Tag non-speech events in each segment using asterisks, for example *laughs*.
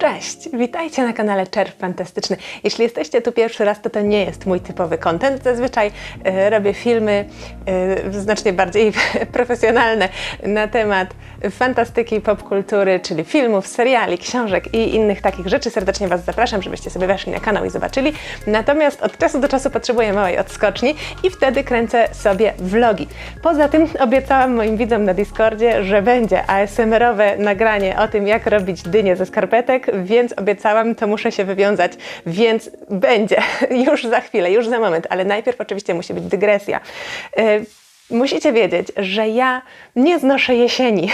Cześć, witajcie na kanale Czerw Fantastyczny. Jeśli jesteście tu pierwszy raz, to to nie jest mój typowy content. Zazwyczaj e, robię filmy e, znacznie bardziej *laughs* profesjonalne na temat fantastyki popkultury, czyli filmów, seriali, książek i innych takich rzeczy. Serdecznie Was zapraszam, żebyście sobie weszli na kanał i zobaczyli. Natomiast od czasu do czasu potrzebuję małej odskoczni i wtedy kręcę sobie vlogi. Poza tym obiecałam moim widzom na Discordzie, że będzie ASMR-owe nagranie o tym, jak robić dynię ze skarpetek, *laughs* więc obiecałam, to muszę się wywiązać, więc będzie *laughs* już za chwilę, już za moment, ale najpierw oczywiście musi być dygresja. Musicie wiedzieć, że ja nie znoszę jesieni.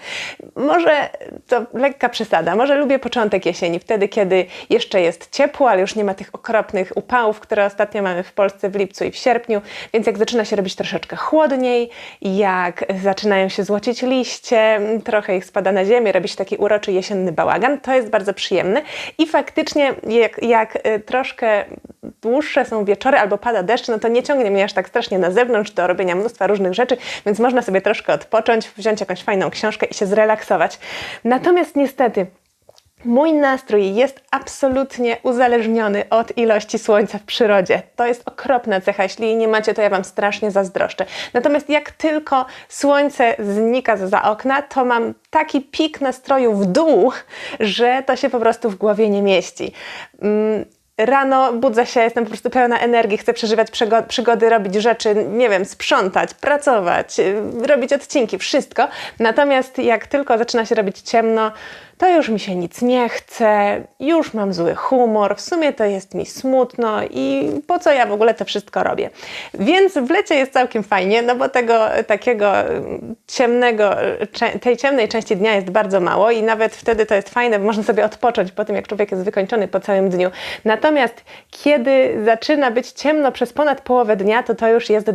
*laughs* może to lekka przesada, może lubię początek jesieni, wtedy kiedy jeszcze jest ciepło, ale już nie ma tych okropnych upałów, które ostatnio mamy w Polsce w lipcu i w sierpniu, więc jak zaczyna się robić troszeczkę chłodniej, jak zaczynają się złocić liście, trochę ich spada na ziemię, robi się taki uroczy jesienny bałagan, to jest bardzo przyjemne. I faktycznie jak, jak y, troszkę dłuższe są wieczory albo pada deszcz, no to nie ciągnie mnie aż tak strasznie na zewnątrz do robienia mnóstwa różnych rzeczy, więc można sobie troszkę odpocząć, wziąć jakąś fajną książkę i się zrelaksować. Natomiast niestety Mój nastrój jest absolutnie uzależniony od ilości słońca w przyrodzie. To jest okropna cecha. Jeśli jej nie macie, to ja Wam strasznie zazdroszczę. Natomiast jak tylko słońce znika za okna, to mam taki pik nastroju w dół, że to się po prostu w głowie nie mieści. Rano budzę się, jestem po prostu pełna energii, chcę przeżywać przygo- przygody, robić rzeczy, nie wiem, sprzątać, pracować, y, robić odcinki, wszystko. Natomiast jak tylko zaczyna się robić ciemno, to już mi się nic nie chce, już mam zły humor, w sumie to jest mi smutno i po co ja w ogóle to wszystko robię. Więc w lecie jest całkiem fajnie, no bo tego takiego mm, ciemnego, cze- tej ciemnej części dnia jest bardzo mało i nawet wtedy to jest fajne, bo można sobie odpocząć po tym, jak człowiek jest wykończony po całym dniu. Natomiast kiedy zaczyna być ciemno przez ponad połowę dnia, to to już jest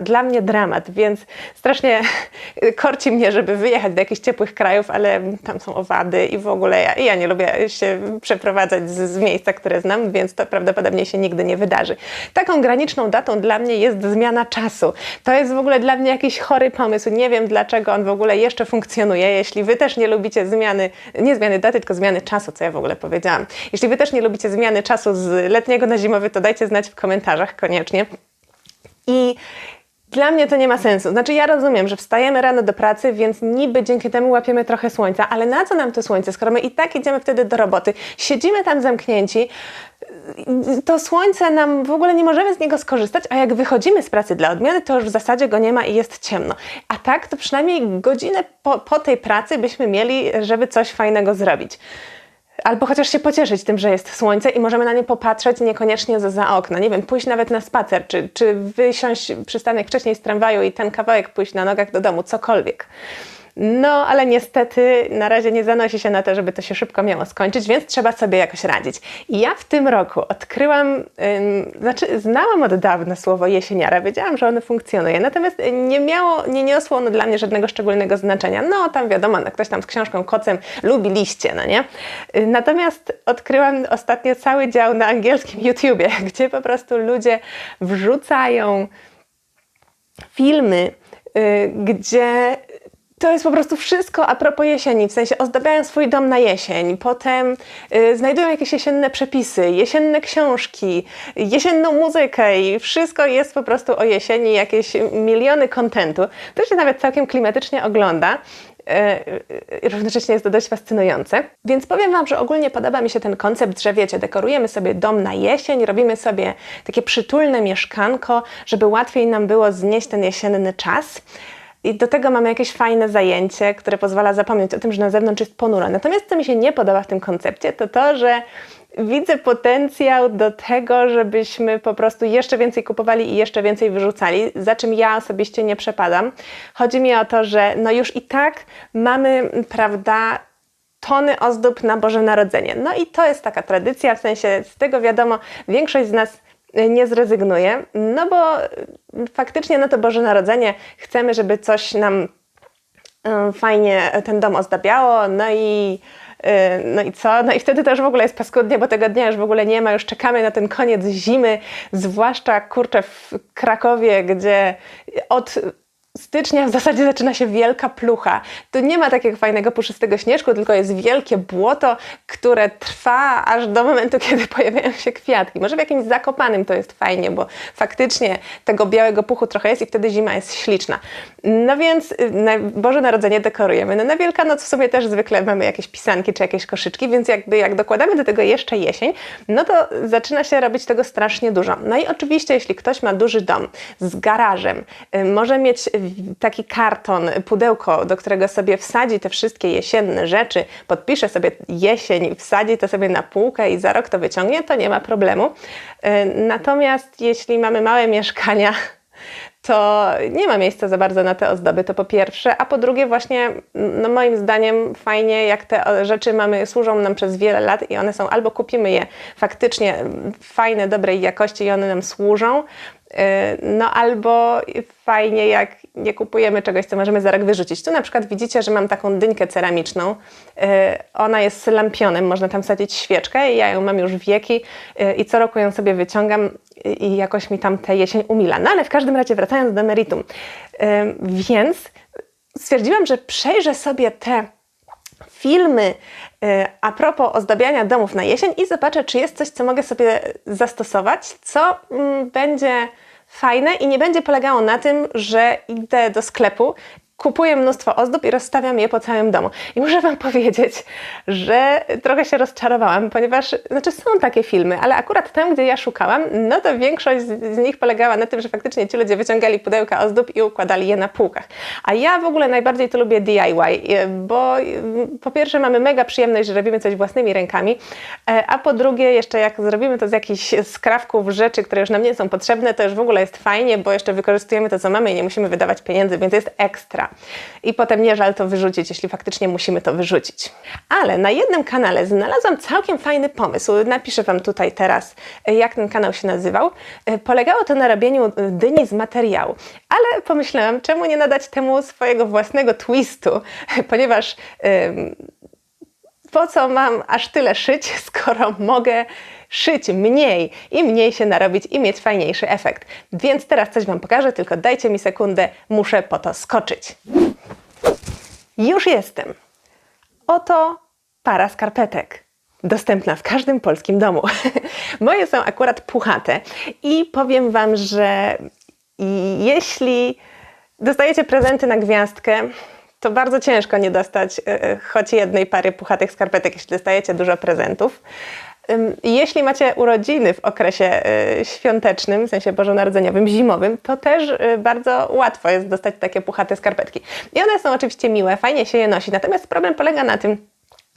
dla mnie dramat, więc strasznie *laughs* korci mnie, żeby wyjechać do jakichś ciepłych krajów, ale tam są owady i w ogóle ja, ja nie lubię się przeprowadzać z, z miejsca, które znam, więc to prawdopodobnie się nigdy nie wydarzy. Taką graniczną datą dla mnie jest zmiana czasu. To jest w ogóle dla mnie jakiś chory pomysł. Nie wiem dlaczego on w ogóle jeszcze funkcjonuje. Jeśli wy też nie lubicie zmiany, nie zmiany daty, tylko zmiany czasu, co ja w ogóle powiedziałam. Jeśli wy też nie lubicie zmiany czasu z letniego na zimowy, to dajcie znać w komentarzach koniecznie. I dla mnie to nie ma sensu. Znaczy, ja rozumiem, że wstajemy rano do pracy, więc niby dzięki temu łapiemy trochę słońca, ale na co nam to słońce, skoro my i tak idziemy wtedy do roboty, siedzimy tam zamknięci, to słońce nam w ogóle nie możemy z niego skorzystać, a jak wychodzimy z pracy dla odmiany, to już w zasadzie go nie ma i jest ciemno. A tak, to przynajmniej godzinę po, po tej pracy byśmy mieli, żeby coś fajnego zrobić. Albo chociaż się pocieszyć tym, że jest słońce i możemy na nie popatrzeć niekoniecznie za, okna. Nie wiem, pójść nawet na spacer, czy, czy wysiąść przystanek wcześniej z tramwaju i ten kawałek pójść na nogach do domu, cokolwiek. No, ale niestety na razie nie zanosi się na to, żeby to się szybko miało skończyć, więc trzeba sobie jakoś radzić. I ja w tym roku odkryłam, ym, znaczy znałam od dawna słowo jesieniara, wiedziałam, że ono funkcjonuje, natomiast nie miało, nie niosło ono dla mnie żadnego szczególnego znaczenia. No, tam wiadomo, no, ktoś tam z książką kocem lubi liście, no nie? Y, Natomiast odkryłam ostatnio cały dział na angielskim YouTubie, *laughs* gdzie po prostu ludzie wrzucają filmy, y, gdzie to jest po prostu wszystko a propos jesieni, w sensie ozdabiają swój dom na jesień, potem y, znajdują jakieś jesienne przepisy, jesienne książki, jesienną muzykę i wszystko jest po prostu o jesieni, jakieś miliony kontentu. To się nawet całkiem klimatycznie ogląda. Yy, równocześnie jest to dość fascynujące. Więc powiem Wam, że ogólnie podoba mi się ten koncept, że wiecie, dekorujemy sobie dom na jesień, robimy sobie takie przytulne mieszkanko, żeby łatwiej nam było znieść ten jesienny czas. I do tego mamy jakieś fajne zajęcie, które pozwala zapomnieć o tym, że na zewnątrz jest ponuro. Natomiast co mi się nie podoba w tym koncepcie, to to, że widzę potencjał do tego, żebyśmy po prostu jeszcze więcej kupowali i jeszcze więcej wyrzucali, za czym ja osobiście nie przepadam. Chodzi mi o to, że no już i tak mamy, prawda, tony ozdób na Boże Narodzenie. No i to jest taka tradycja, w sensie z tego wiadomo, większość z nas nie zrezygnuje, no bo faktycznie na to Boże Narodzenie chcemy, żeby coś nam fajnie ten dom ozdabiało, no i y, no i co? No i wtedy też w ogóle jest paskudnie, bo tego dnia już w ogóle nie ma, już czekamy na ten koniec zimy, zwłaszcza kurczę w Krakowie, gdzie od stycznia w zasadzie zaczyna się wielka plucha. Tu nie ma takiego fajnego, puszystego śnieżku, tylko jest wielkie błoto, które trwa aż do momentu, *laughs* kiedy pojawiają się kwiatki. Może w jakimś zakopanym to jest fajnie, bo faktycznie tego białego puchu trochę jest i wtedy zima jest śliczna. No więc y, na Boże Narodzenie dekorujemy. No na Wielkanoc w sobie też zwykle mamy jakieś pisanki czy jakieś koszyczki, więc jakby jak dokładamy do tego jeszcze jesień, no to zaczyna się robić tego strasznie dużo. No i oczywiście, jeśli ktoś ma duży dom z garażem, y, może mieć taki karton, pudełko, do którego sobie wsadzi te wszystkie jesienne rzeczy, podpisze sobie jesień, wsadzi to sobie na półkę i za rok to wyciągnie, to nie ma problemu. Y, Natomiast jeśli mamy małe mieszkania, to nie ma miejsca za bardzo na te ozdoby, to po pierwsze, a po drugie właśnie, no moim zdaniem fajnie, jak te rzeczy mamy, służą nam przez wiele lat i one są, albo kupimy je faktycznie fajne, dobrej jakości i one nam służą, yy, no albo fajnie, jak nie kupujemy czegoś, co możemy za rok wyrzucić. Tu na przykład widzicie, że mam taką dynkę ceramiczną. Yy, Ona jest z lampionem, można tam wsadzić świeczkę i ja ją mam już wieki yy, i co roku ją sobie wyciągam i jakoś mi tam tę jesień umila. No ale w każdym razie wracając do meritum. Yy, Więc stwierdziłam, że przejrzę sobie te filmy a propos ozdabiania domów na jesień i zobaczę, czy jest coś, co mogę sobie zastosować, co mm, będzie fajne i nie będzie polegało na tym, że idę do sklepu, kupuję mnóstwo ozdób i rozstawiam je po całym domu. I muszę Wam powiedzieć, że trochę się rozczarowałam, ponieważ, znaczy są takie filmy, ale akurat tam, gdzie ja szukałam, no to większość z, nich polegała na tym, że faktycznie ci ludzie wyciągali pudełka ozdób i układali je na półkach. A ja w ogóle najbardziej to lubię DIY, bo po pierwsze mamy mega przyjemność, że robimy coś własnymi rękami, e, a po drugie jeszcze jak zrobimy to z jakichś skrawków, rzeczy, które już nam nie są potrzebne, to już w ogóle jest fajnie, bo jeszcze wykorzystujemy to, co mamy i nie musimy wydawać pieniędzy, więc jest ekstra. I potem nie żal to wyrzucić, jeśli faktycznie musimy to wyrzucić. Ale na jednym kanale znalazłam całkiem fajny pomysł. Napiszę Wam tutaj teraz, e, jak ten kanał się nazywał. E, Polegało to na robieniu e, dyni z materiału. Ale pomyślałam, czemu nie nadać temu swojego własnego twistu, *laughs* ponieważ em, po co mam aż tyle szyć, *laughs* skoro mogę szyć mniej i mniej się narobić i mieć fajniejszy efekt. Więc teraz coś Wam pokażę, tylko dajcie mi sekundę, muszę po to skoczyć. Już jestem. Oto para skarpetek. Dostępna w każdym polskim domu. *laughs* Moje są akurat puchate i powiem Wam, że jeśli dostajecie prezenty na gwiazdkę, to bardzo ciężko nie dostać e, e, choć jednej pary puchatych skarpetek, jeśli dostajecie dużo prezentów. Jeśli macie urodziny w okresie e, świątecznym, w sensie bożonarodzeniowym, zimowym, to też bardzo łatwo jest dostać takie puchate skarpetki. I one są oczywiście miłe, fajnie się je nosi, natomiast problem polega na tym,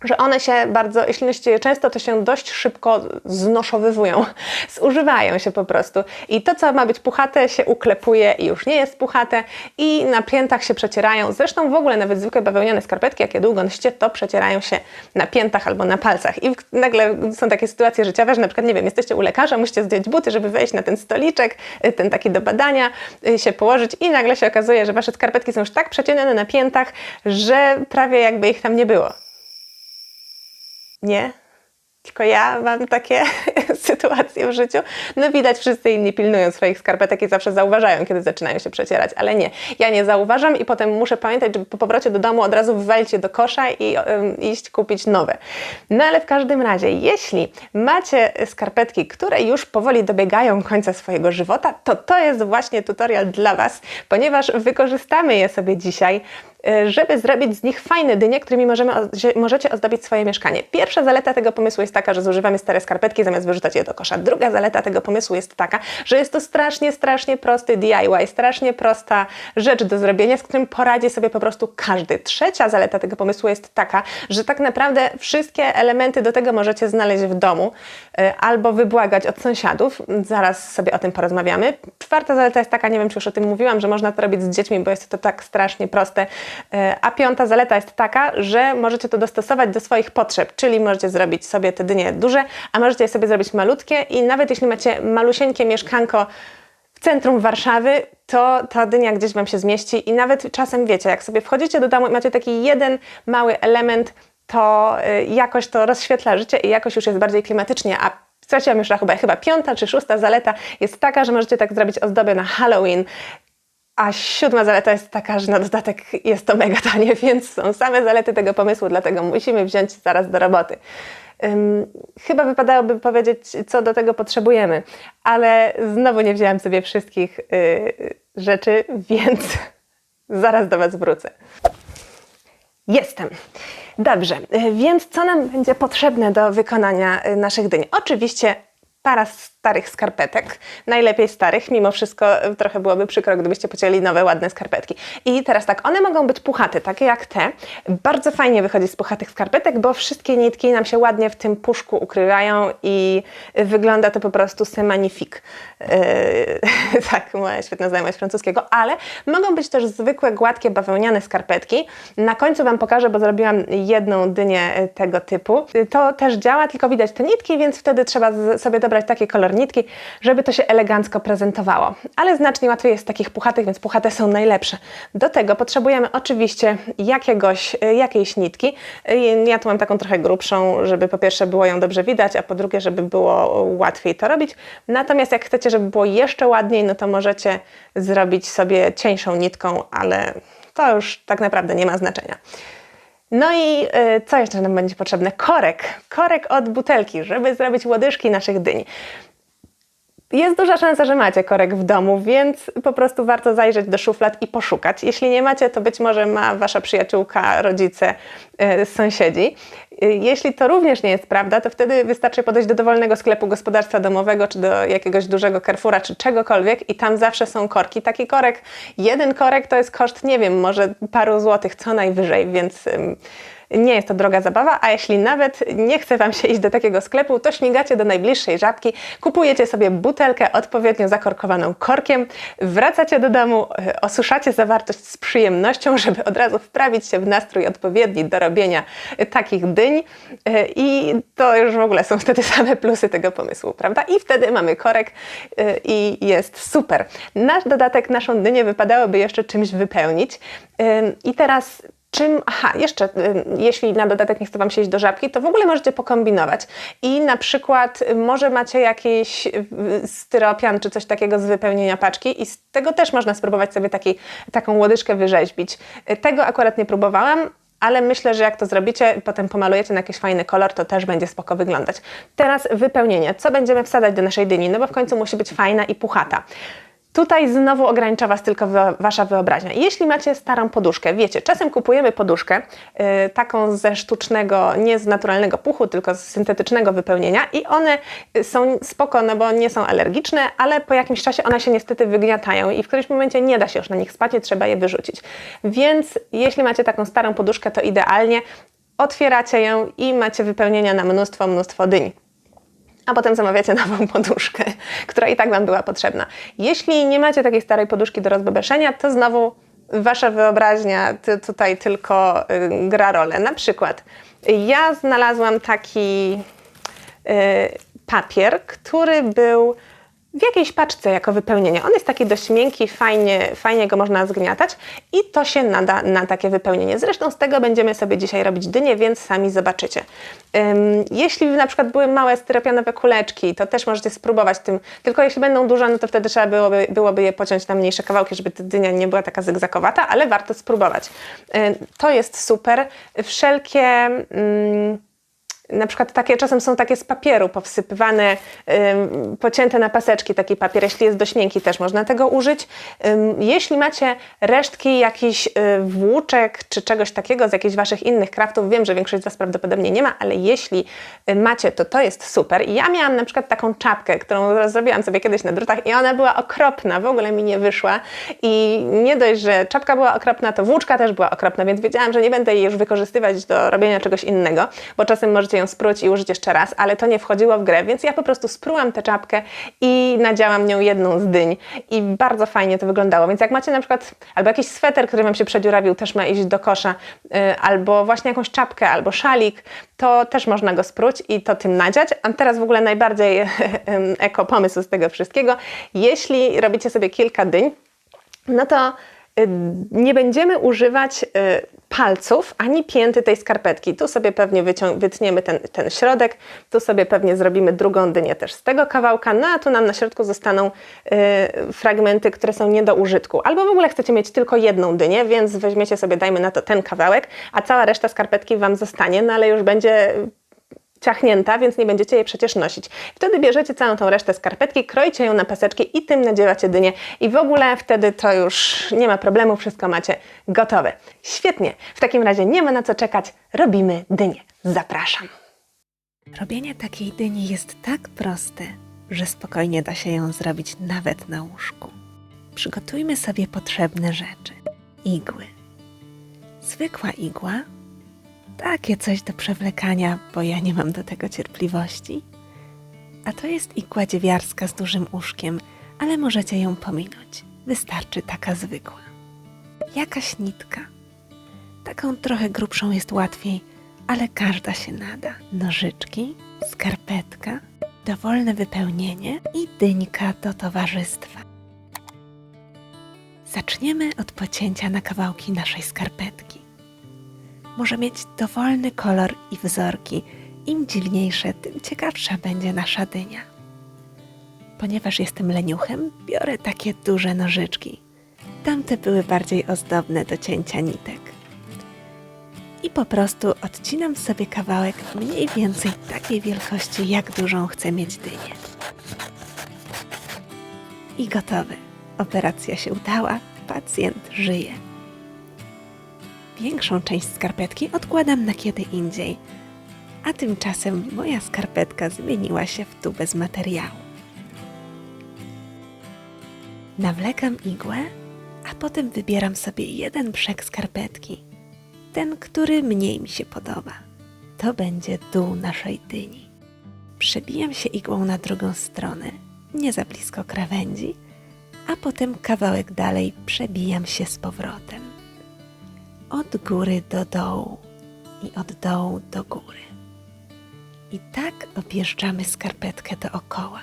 że one się bardzo, jeśli nosicie je często, to się dość szybko znoszowywują, *laughs* zużywają się po prostu. I to, co ma być puchate, się uklepuje i już nie jest puchate i na piętach się przecierają. Zresztą w ogóle nawet zwykłe bawełniane skarpetki, jak je długo nosicie, to przecierają się na piętach albo na palcach. I nagle są takie sytuacje życiowe, że na przykład, nie wiem, jesteście u lekarza, musicie zdjąć buty, żeby wejść na ten stoliczek, y, ten taki do badania, y, się położyć i nagle się okazuje, że wasze skarpetki są już tak przecienione na piętach, że prawie jakby ich tam nie było. Nie. Tylko ja mam takie *laughs* sytuacje w życiu. No widać, wszyscy inni pilnują swoich skarpetek i zawsze zauważają, kiedy zaczynają się przecierać, ale nie. Ja nie zauważam i potem muszę pamiętać, żeby po powrocie do domu od razu wywalić je do kosza i ym, iść kupić nowe. No ale w każdym razie, jeśli macie skarpetki, które już powoli dobiegają końca swojego żywota, to to jest właśnie tutorial dla Was, ponieważ wykorzystamy je sobie dzisiaj żeby zrobić z nich fajne dynie, którymi możemy, możecie ozdobić swoje mieszkanie. Pierwsza zaleta tego pomysłu jest taka, że zużywamy stare skarpetki zamiast wyrzucać je do kosza. Druga zaleta tego pomysłu jest taka, że jest to strasznie, strasznie prosty DIY, strasznie prosta rzecz do zrobienia, z którym poradzi sobie po prostu każdy. Trzecia zaleta tego pomysłu jest taka, że tak naprawdę wszystkie elementy do tego możecie znaleźć w domu y, albo wybłagać od sąsiadów. Zaraz sobie o tym porozmawiamy. Czwarta zaleta jest taka, nie wiem czy już o tym mówiłam, że można to robić z dziećmi, bo jest to tak strasznie proste. E, A piąta zaleta jest taka, że możecie to dostosować do swoich potrzeb, czyli możecie zrobić sobie te dynie duże, a możecie je sobie zrobić malutkie i nawet jeśli macie malusieńkie mieszkanko w centrum Warszawy, to ta dynia gdzieś Wam się zmieści i nawet czasem wiecie, jak sobie wchodzicie do domu i macie taki jeden mały element, to y, jakoś to rozświetla życie i jakoś już jest bardziej klimatycznie, a straciłam już rachubę, chyba piąta czy szósta zaleta jest taka, że możecie tak zrobić ozdobę na Halloween, A siódma zaleta jest taka, że na dodatek jest to mega tanie, *laughs* więc są same zalety tego pomysłu, dlatego musimy wziąć zaraz do roboty. Chyba wypadałoby powiedzieć, co do tego potrzebujemy, ale znowu nie wzięłam sobie wszystkich y, rzeczy, *laughs* więc zaraz do Was wrócę. Jestem. Dobrze, y, więc co nam będzie potrzebne do wykonania y, naszych dyń? Oczywiście para starych skarpetek, najlepiej starych, mimo wszystko y, trochę byłoby przykro, gdybyście pocięli nowe, ładne skarpetki. I teraz tak, one mogą być puchate, takie jak te. Bardzo fajnie wychodzi z puchatych skarpetek, bo wszystkie nitki nam się ładnie w tym puszku ukrywają i wygląda to po prostu c'est magnifique. Yy, *laughs* tak, moja świetna znajomość francuskiego, ale mogą być też zwykłe, gładkie, bawełniane skarpetki. Na końcu Wam pokażę, bo zrobiłam jedną dynię tego typu. To też działa, tylko widać te nitki, więc wtedy trzeba sobie dobrać taki kolor nitki, żeby to się elegancko prezentowało. Ale znacznie łatwiej jest z takich puchatych, więc puchate są najlepsze. Do tego potrzebujemy oczywiście jakiegoś, y, jakiejś nitki. Y, Ja tu mam taką trochę grubszą, żeby po pierwsze było ją dobrze widać, a po drugie, żeby było łatwiej to robić. Natomiast jak chcecie, żeby było jeszcze ładniej, no to możecie zrobić sobie cieńszą nitką, ale to już tak naprawdę nie ma znaczenia. No i y, co jeszcze nam będzie potrzebne? Korek. Korek od butelki, żeby zrobić łodyżki naszych dyń. Jest duża szansa, że macie korek w domu, więc po prostu warto zajrzeć do szuflad i poszukać. Jeśli nie macie, to być może ma wasza przyjaciółka, rodzice, yy, sąsiedzi. Yy, Jeśli to również nie jest prawda, to wtedy wystarczy podejść do dowolnego sklepu gospodarstwa domowego, czy do jakiegoś dużego Carrefoura, czy czegokolwiek i tam zawsze są korki. Taki korek, jeden korek to jest koszt, nie wiem, może paru złotych co najwyżej, więc... ym, nie jest to droga zabawa, a jeśli nawet nie chce Wam się iść do takiego sklepu, to śmigacie do najbliższej żabki, kupujecie sobie butelkę odpowiednio zakorkowaną korkiem, wracacie do domu, e, osuszacie zawartość z przyjemnością, żeby od razu wprawić się w nastrój odpowiedni do robienia takich dyń e, i to już w ogóle są wtedy same plusy tego pomysłu, prawda? I wtedy mamy korek e, i jest super. Nasz dodatek, naszą dynię wypadałoby jeszcze czymś wypełnić i teraz Czym, aha, jeszcze, y, jeśli na dodatek nie chce Wam się iść do żabki, to w ogóle możecie pokombinować. I na przykład y, może macie jakiś y, styropian czy coś takiego z wypełnienia paczki i z tego też można spróbować sobie taki, taką łodyżkę wyrzeźbić. Tego akurat nie próbowałam, ale myślę, że jak to zrobicie, potem pomalujecie na jakiś fajny kolor, to też będzie spoko wyglądać. Teraz wypełnienie. Co będziemy wsadzać do naszej dyni? No bo w końcu musi być fajna i puchata. Tutaj znowu ogranicza Was tylko Wasza wyobraźnia. Jeśli macie starą poduszkę, wiecie, czasem kupujemy poduszkę y, taką ze sztucznego, nie z naturalnego puchu, tylko z syntetycznego wypełnienia i one są spoko, no bo nie są alergiczne, ale po jakimś czasie one się niestety wygniatają i w którymś momencie nie da się już na nich spać i trzeba je wyrzucić. Więc jeśli macie taką starą poduszkę, to idealnie otwieracie ją i macie wypełnienia na mnóstwo, mnóstwo dyń a potem zamawiacie *laughs* nową poduszkę, która i tak Wam była potrzebna. Jeśli nie macie takiej starej poduszki do rozbebeszenia, to znowu Wasza wyobraźnia tutaj tylko y, gra rolę. Na przykład ja znalazłam taki y, papier, który był w jakiejś paczce jako wypełnienie. On jest taki dość miękki, fajnie, fajnie go można zgniatać i to się nada na takie wypełnienie. Zresztą z tego będziemy sobie dzisiaj robić dynie, więc sami zobaczycie. Ym, jeśli na przykład były małe styropianowe kuleczki, to też możecie spróbować tym, tylko jeśli będą duże, no to wtedy trzeba byłoby, byłoby je pociąć na mniejsze kawałki, żeby ta dynia nie była taka zygzakowata, ale warto spróbować. Ym, to jest super. Wszelkie... Ym, na przykład takie czasem są takie z papieru powsypywane, pocięte na paseczki taki papier. Jeśli jest dość miękki, też można tego użyć. Jeśli macie resztki jakichś y, włóczek czy czegoś takiego z jakichś waszych innych kraftów, wiem, że większość z was prawdopodobnie nie ma, ale jeśli y, macie, to to jest super. Ja miałam na przykład taką czapkę, którą zrobiłam sobie kiedyś na drutach i ona była okropna, w ogóle mi nie wyszła. I nie dość, że czapka była okropna, to włóczka też była okropna, więc wiedziałam, że nie będę jej już wykorzystywać do robienia czegoś innego, bo czasem możecie ją spróć i użyć jeszcze raz, ale to nie wchodziło w grę, więc ja po prostu sprułam tę czapkę i nadziałam nią jedną z dyń i bardzo fajnie to wyglądało, więc jak macie na przykład albo jakiś sweter, który Wam się przedziurawił, też ma iść do kosza, y, albo właśnie jakąś czapkę, albo szalik, to też można go spróć i to tym nadziać. A teraz w ogóle najbardziej *laughs* eko pomysł z tego wszystkiego. Jeśli robicie sobie kilka dyń, no to y, nie będziemy używać y, palców ani pięty tej skarpetki. Tu sobie pewnie wytniemy ten, ten środek, tu sobie pewnie zrobimy drugą dynię też z tego kawałka, no a tu nam na środku zostaną y, fragmenty, które są nie do użytku. Albo w ogóle chcecie mieć tylko jedną dynię, więc weźmiecie sobie, dajmy na to ten kawałek, a cała reszta skarpetki Wam zostanie, no ale już będzie ciachnięta, więc nie będziecie jej przecież nosić. Wtedy bierzecie całą tą resztę skarpetki, kroicie ją na paseczki i tym nadziewacie dynię i w ogóle wtedy to już nie ma problemu, wszystko macie gotowe. Świetnie, w takim razie nie ma na co czekać, robimy dynię. Zapraszam. Robienie takiej dyni jest tak proste, że spokojnie da się ją zrobić nawet na łóżku. Przygotujmy sobie potrzebne rzeczy. Igły. Zwykła igła. Takie coś do przewlekania, bo ja nie mam do tego cierpliwości. A to jest igła dziewiarska z dużym uszkiem, ale możecie ją pominąć. Wystarczy taka zwykła. Jakaś nitka. Taką trochę grubszą jest łatwiej, ale każda się nada. Nożyczki, skarpetka, dowolne wypełnienie i dyńka do towarzystwa. Zaczniemy od pocięcia na kawałki naszej skarpetki. Może mieć dowolny kolor i wzorki. Im dziwniejsze, tym ciekawsza będzie nasza dynia. Ponieważ jestem leniuchem, biorę takie duże nożyczki. Tamte były bardziej ozdobne do cięcia nitek i po prostu odcinam sobie kawałek mniej więcej takiej wielkości, jak dużą chcę mieć dynię. I gotowe. Operacja się udała, pacjent żyje. Większą część skarpetki odkładam na kiedy indziej, a tymczasem moja skarpetka zmieniła się w tubę z materiału. Nawlekam igłę, a potem wybieram sobie jeden brzeg skarpetki ten, który mniej mi się podoba. To będzie dół naszej dyni. Przebijam się igłą na drugą stronę, nie za blisko krawędzi, a potem kawałek dalej przebijam się z powrotem. Od góry do dołu i od dołu do góry. I tak objeżdżamy skarpetkę dookoła.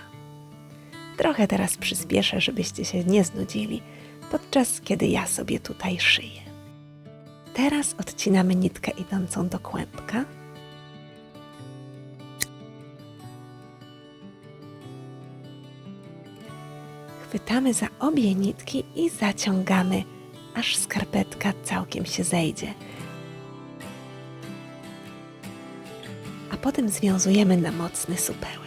Trochę teraz przyspieszę, żebyście się nie znudzili, podczas kiedy ja sobie tutaj szyję. Teraz odcinamy nitkę idącą do kłębka. Chwytamy za obie nitki i zaciągamy, aż skarpetka całkiem się zejdzie. A potem związujemy na mocny supełek.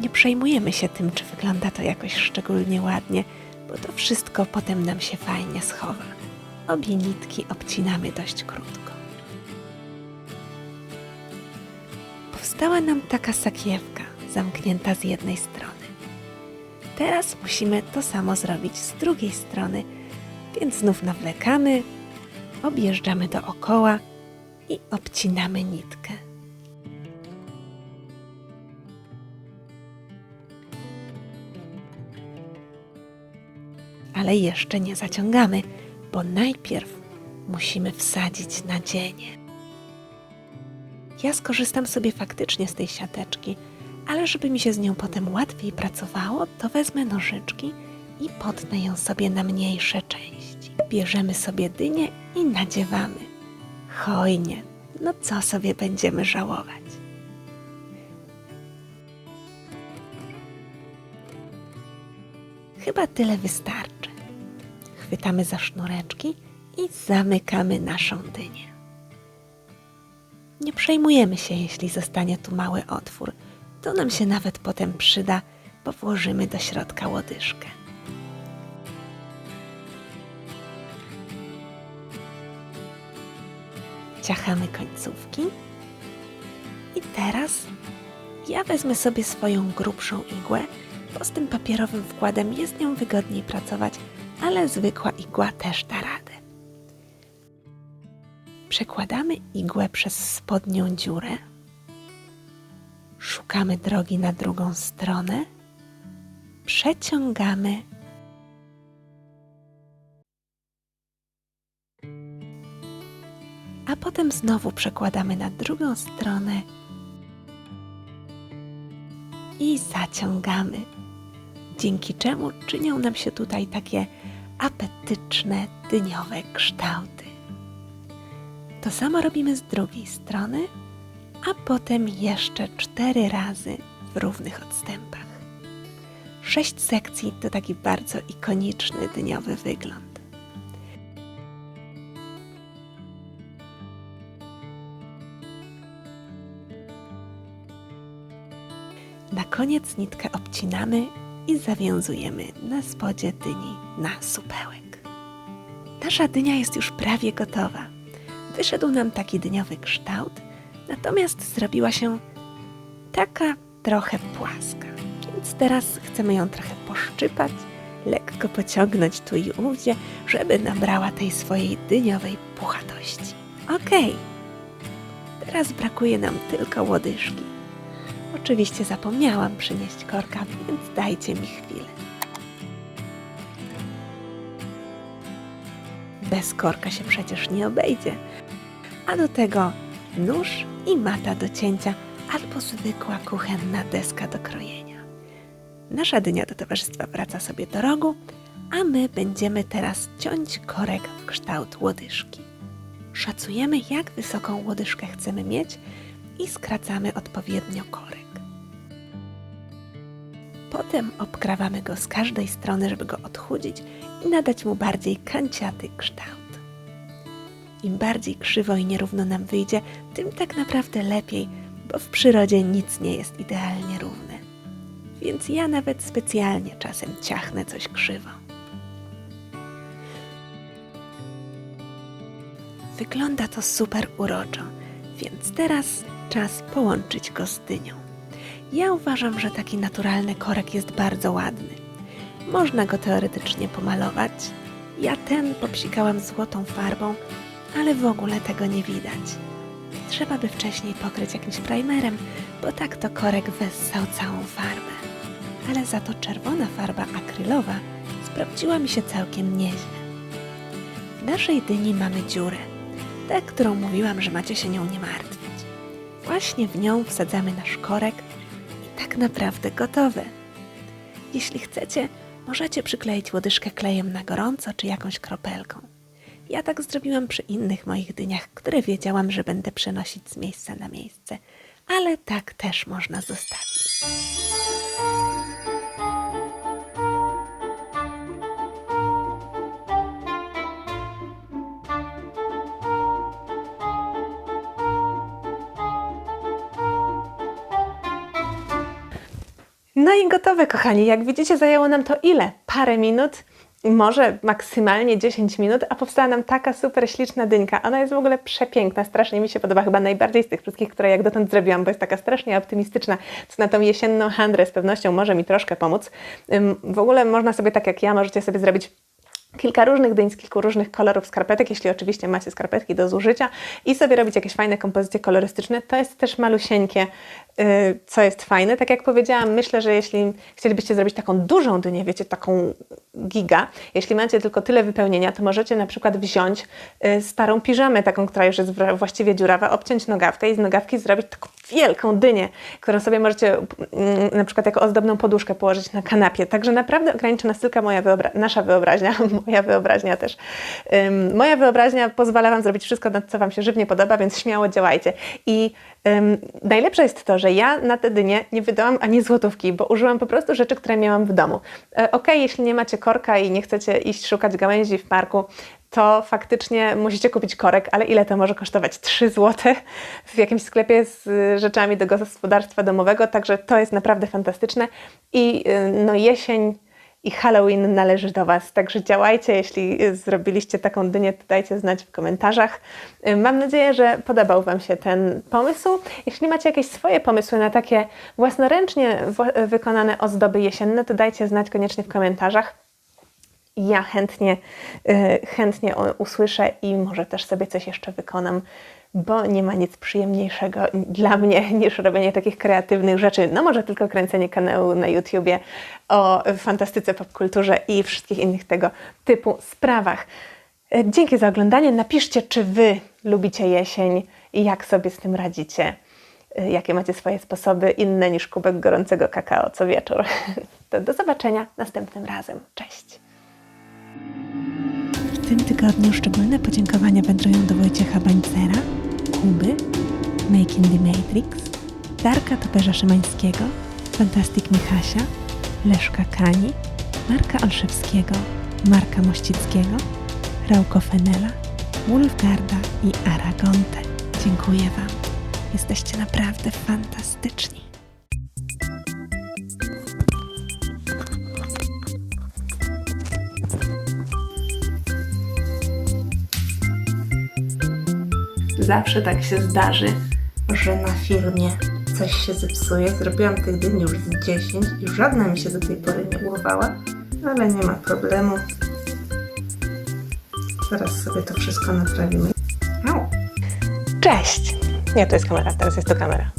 Nie przejmujemy się tym, czy wygląda to jakoś szczególnie ładnie, bo to wszystko potem nam się fajnie schowa. Obie nitki obcinamy dość krótko. Powstała nam taka sakiewka, zamknięta z jednej strony. Teraz musimy to samo zrobić z drugiej strony, więc znów nawlekamy, objeżdżamy dookoła i obcinamy nitkę. Ale jeszcze nie zaciągamy bo najpierw musimy wsadzić nadzienie. Ja skorzystam sobie faktycznie z tej siateczki, ale żeby mi się z nią potem łatwiej pracowało, to wezmę nożyczki i potnę ją sobie na mniejsze części. Bierzemy sobie dynię i nadziewamy. Hojnie, no co sobie będziemy żałować? Chyba tyle wystarczy chwytamy za sznureczki i zamykamy naszą dynię. Nie przejmujemy się, jeśli zostanie tu mały otwór. To nam się nawet potem przyda, bo włożymy do środka łodyżkę. Ciachamy końcówki. I teraz ja wezmę sobie swoją grubszą igłę, bo z tym papierowym wkładem jest nią wygodniej pracować, ale zwykła igła też da radę. Przekładamy igłę przez spodnią dziurę. Szukamy drogi na drugą stronę. Przeciągamy. A potem znowu przekładamy na drugą stronę i zaciągamy, dzięki czemu czynią nam się tutaj takie apetyczne dyniowe kształty. To samo robimy z drugiej strony, a potem jeszcze cztery razy w równych odstępach. Sześć sekcji to taki bardzo ikoniczny dniowy wygląd. Na koniec nitkę obcinamy i zawiązujemy na spodzie dyni na supełek. Nasza dynia jest już prawie gotowa. Wyszedł nam taki dyniowy kształt, natomiast zrobiła się taka trochę płaska. Więc teraz chcemy ją trochę poszczypać, lekko pociągnąć tu i ówdzie, żeby nabrała tej swojej dyniowej puchatości. Okej. Teraz brakuje nam tylko łodyżki. Oczywiście zapomniałam przynieść korka, więc dajcie mi chwilę. Bez korka się przecież nie obejdzie. A do tego nóż i mata do cięcia albo zwykła kuchenna deska do krojenia. Nasza dynia do towarzystwa wraca sobie do rogu, a my będziemy teraz ciąć korek w kształt łodyżki. Szacujemy, jak wysoką łodyżkę chcemy mieć i skracamy odpowiednio korek. Potem obkrawamy go z każdej strony, żeby go odchudzić i nadać mu bardziej kanciaty kształt. Im bardziej krzywo i nierówno nam wyjdzie, tym tak naprawdę lepiej, bo w przyrodzie nic nie jest idealnie równe. Więc ja nawet specjalnie czasem ciachnę coś krzywo. Wygląda to super uroczo, więc teraz czas połączyć go z dynią. Ja uważam, że taki naturalny korek jest bardzo ładny. Można go teoretycznie pomalować. Ja ten popsikałam złotą farbą, ale w ogóle tego nie widać. Trzeba by wcześniej pokryć jakimś primerem, bo tak to korek wessał całą farbę. Ale za to czerwona farba akrylowa sprawdziła mi się całkiem nieźle. W naszej dyni mamy dziurę, tę, którą mówiłam, że macie się nią nie martwić. Właśnie w nią wsadzamy nasz korek tak naprawdę gotowe. Jeśli chcecie, możecie przykleić łodyżkę klejem na gorąco czy jakąś kropelką. Ja tak zrobiłam przy innych moich dyniach, które wiedziałam, że będę przenosić z miejsca na miejsce, ale tak też można zostawić. No i gotowe, kochani. Jak widzicie, zajęło nam to ile? Parę minut, może maksymalnie 10 minut, a powstała nam taka super śliczna dynka. Ona jest w ogóle przepiękna, strasznie mi się podoba, chyba najbardziej z tych wszystkich, które jak dotąd zrobiłam, bo jest taka strasznie optymistyczna, co na tą jesienną handrę z pewnością może mi troszkę pomóc. W ogóle można sobie, tak jak ja, możecie sobie zrobić kilka różnych dyń z kilku różnych kolorów skarpetek, jeśli oczywiście macie skarpetki do zużycia i sobie robić jakieś fajne kompozycje kolorystyczne. To jest też malusieńkie, co jest fajne. Tak jak powiedziałam, myślę, że jeśli chcielibyście zrobić taką dużą dynię, wiecie, taką giga, jeśli macie tylko tyle wypełnienia, to możecie na przykład wziąć yy, starą piżamę, taką, która już jest właściwie dziurawa, obciąć nogawkę i z nogawki zrobić taką wielką dynię, którą sobie możecie mm, na przykład jako ozdobną poduszkę położyć na kanapie. Także naprawdę ograniczy nas tylko moja wyobra- nasza wyobraźnia, *laughs* moja wyobraźnia też. Moja wyobraźnia pozwala Wam zrobić wszystko, co Wam się żywnie podoba, więc śmiało działajcie. I ym, najlepsze jest to, że ja na te dynie nie wydałam ani złotówki, bo użyłam po prostu rzeczy, które miałam w domu. E, Okej, jeśli nie macie korka i nie chcecie iść szukać gałęzi w parku, to faktycznie musicie kupić korek, ale ile to może kosztować? 3 zł *laughs* w jakimś sklepie z y, rzeczami do gospodarstwa domowego, także to jest naprawdę fantastyczne. I y, no jesień i Halloween należy do Was, także działajcie. Jeśli zrobiliście taką dynię, to dajcie znać w komentarzach. Mam nadzieję, że podobał Wam się ten pomysł. Jeśli macie jakieś swoje pomysły na takie własnoręcznie wykonane ozdoby jesienne, to dajcie znać koniecznie w komentarzach. Ja chętnie, y, chętnie usłyszę i może też sobie coś jeszcze wykonam, bo nie ma nic przyjemniejszego dla mnie *laughs* niż robienie takich kreatywnych rzeczy. No może tylko kręcenie kanału na YouTubie o fantastyce, popkulturze i wszystkich innych tego typu sprawach. Y, Dzięki za oglądanie. Napiszcie, czy Wy lubicie jesień i jak sobie z tym radzicie. Y, Jakie macie swoje sposoby inne niż kubek gorącego kakao co wieczór. *laughs* To do zobaczenia następnym razem. Cześć! W tym tygodniu szczególne podziękowania wędrują do Wojciecha Bańcera, Kuby, Make in the Matrix, Darka Toperza Szymańskiego, Fantastic Michasia, Leszka Kani, Marka Olszewskiego, Marka Mościckiego, Rauko Fenela, Wolfgarda i Aragonte. Dziękuję Wam. Jesteście naprawdę fantastyczni. Zawsze tak się zdarzy, że na filmie coś się zepsuje. Zrobiłam tych dyni już z 10 i żadna mi się do tej pory nie urwała, ale nie ma problemu. Zaraz sobie to wszystko naprawimy. Au. Cześć! Nie, to jest kamera, teraz jest to kamera.